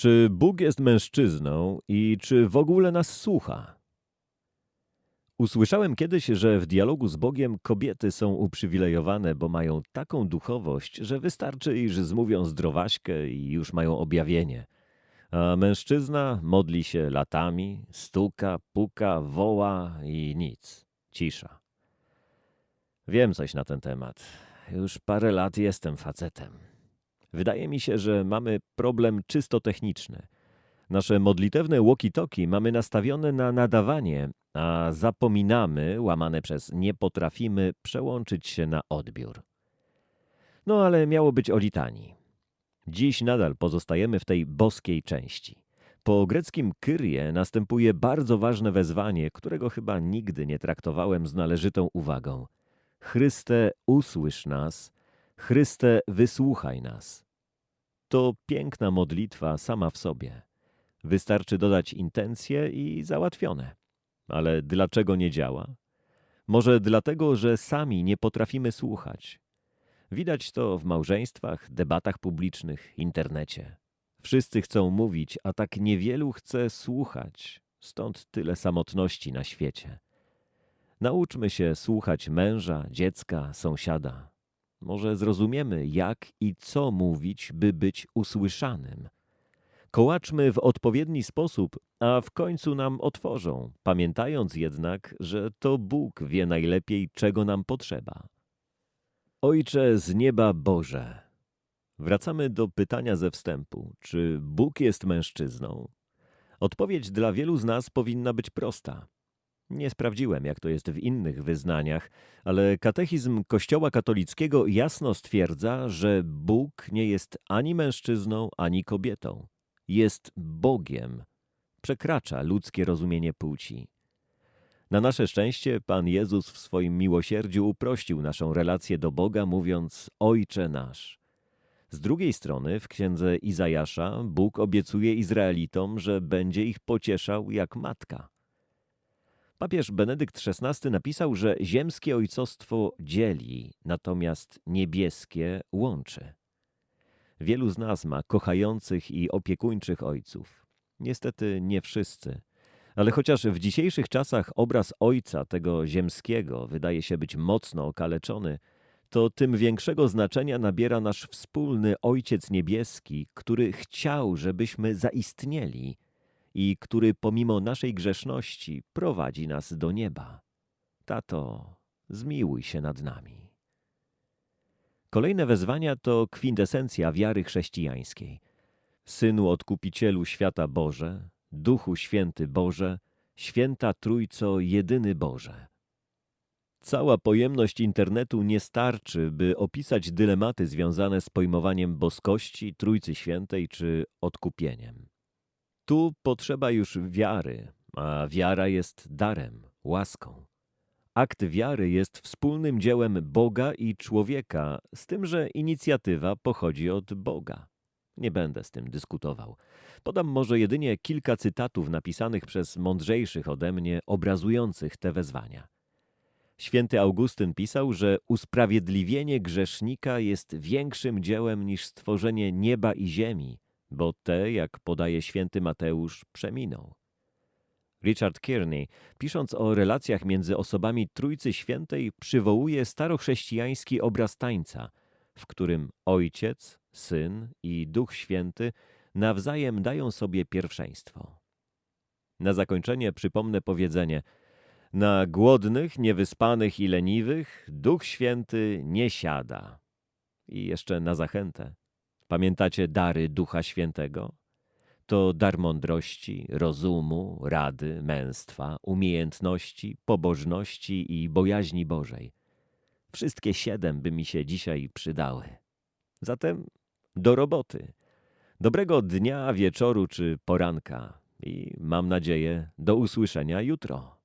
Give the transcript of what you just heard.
Czy Bóg jest mężczyzną i czy w ogóle nas słucha? Usłyszałem kiedyś, że w dialogu z Bogiem kobiety są uprzywilejowane, bo mają taką duchowość, że wystarczy, iż zmówią zdrowaśkę i już mają objawienie. A mężczyzna modli się latami, stuka, puka, woła i nic. Cisza. Wiem coś na ten temat. Już parę lat jestem facetem. Wydaje mi się, że mamy problem czysto techniczny. Nasze modlitewne walkie-talkie mamy nastawione na nadawanie, a zapominamy, łamane przez nie potrafimy, przełączyć się na odbiór. No ale miało być o litanii. Dziś nadal pozostajemy w tej boskiej części. Po greckim kyrie następuje bardzo ważne wezwanie, którego chyba nigdy nie traktowałem z należytą uwagą. Chryste, usłysz nas, Chryste, wysłuchaj nas. To piękna modlitwa sama w sobie. Wystarczy dodać intencje i załatwione. Ale dlaczego nie działa? Może dlatego, że sami nie potrafimy słuchać. Widać to w małżeństwach, debatach publicznych, internecie. Wszyscy chcą mówić, a tak niewielu chce słuchać. Stąd tyle samotności na świecie. Nauczmy się słuchać męża, dziecka, sąsiada. Może zrozumiemy, jak i co mówić, by być usłyszanym. Kołaczmy w odpowiedni sposób, a w końcu nam otworzą, pamiętając jednak, że to Bóg wie najlepiej, czego nam potrzeba. Ojcze z nieba Boże. Wracamy do pytania ze wstępu: czy Bóg jest mężczyzną? Odpowiedź dla wielu z nas powinna być prosta. Nie sprawdziłem, jak to jest w innych wyznaniach, ale katechizm Kościoła katolickiego jasno stwierdza, że Bóg nie jest ani mężczyzną, ani kobietą. Jest Bogiem. Przekracza ludzkie rozumienie płci. Na nasze szczęście Pan Jezus w swoim miłosierdziu uprościł naszą relację do Boga, mówiąc Ojcze nasz. Z drugiej strony w księdze Izajasza Bóg obiecuje Izraelitom, że będzie ich pocieszał jak matka. Papież Benedykt XVI napisał, że ziemskie ojcostwo dzieli, natomiast niebieskie łączy. Wielu z nas ma kochających i opiekuńczych ojców. Niestety nie wszyscy. Ale chociaż w dzisiejszych czasach obraz ojca tego ziemskiego wydaje się być mocno okaleczony, to tym większego znaczenia nabiera nasz wspólny Ojciec Niebieski, który chciał, żebyśmy zaistnieli i który pomimo naszej grzeszności prowadzi nas do nieba. Tato, zmiłuj się nad nami. Kolejne wezwania to kwintesencja wiary chrześcijańskiej. Synu Odkupicielu świata Boże, Duchu Święty Boże, Święta Trójco Jedyny Boże. Cała pojemność internetu nie starczy, by opisać dylematy związane z pojmowaniem boskości, Trójcy Świętej czy odkupieniem. Tu potrzeba już wiary, a wiara jest darem, łaską. Akt wiary jest wspólnym dziełem Boga i człowieka, z tym, że inicjatywa pochodzi od Boga. Nie będę z tym dyskutował. Podam może jedynie kilka cytatów napisanych przez mądrzejszych ode mnie, obrazujących te wezwania. Święty Augustyn pisał, że usprawiedliwienie grzesznika jest większym dziełem niż stworzenie nieba i ziemi, bo te, jak podaje święty Mateusz, przeminą. Richard Kearney, pisząc o relacjach między osobami Trójcy Świętej, przywołuje starochrześcijański obraz tańca, w którym Ojciec, Syn i Duch Święty nawzajem dają sobie pierwszeństwo. Na zakończenie przypomnę powiedzenie: Na głodnych, niewyspanych i leniwych Duch Święty nie siada. I jeszcze na zachętę. Pamiętacie dary Ducha Świętego? To dar mądrości, rozumu, rady, męstwa, umiejętności, pobożności i bojaźni Bożej. Wszystkie siedem by mi się dzisiaj przydały. Zatem do roboty. Dobrego dnia, wieczoru czy poranka i mam nadzieję do usłyszenia jutro.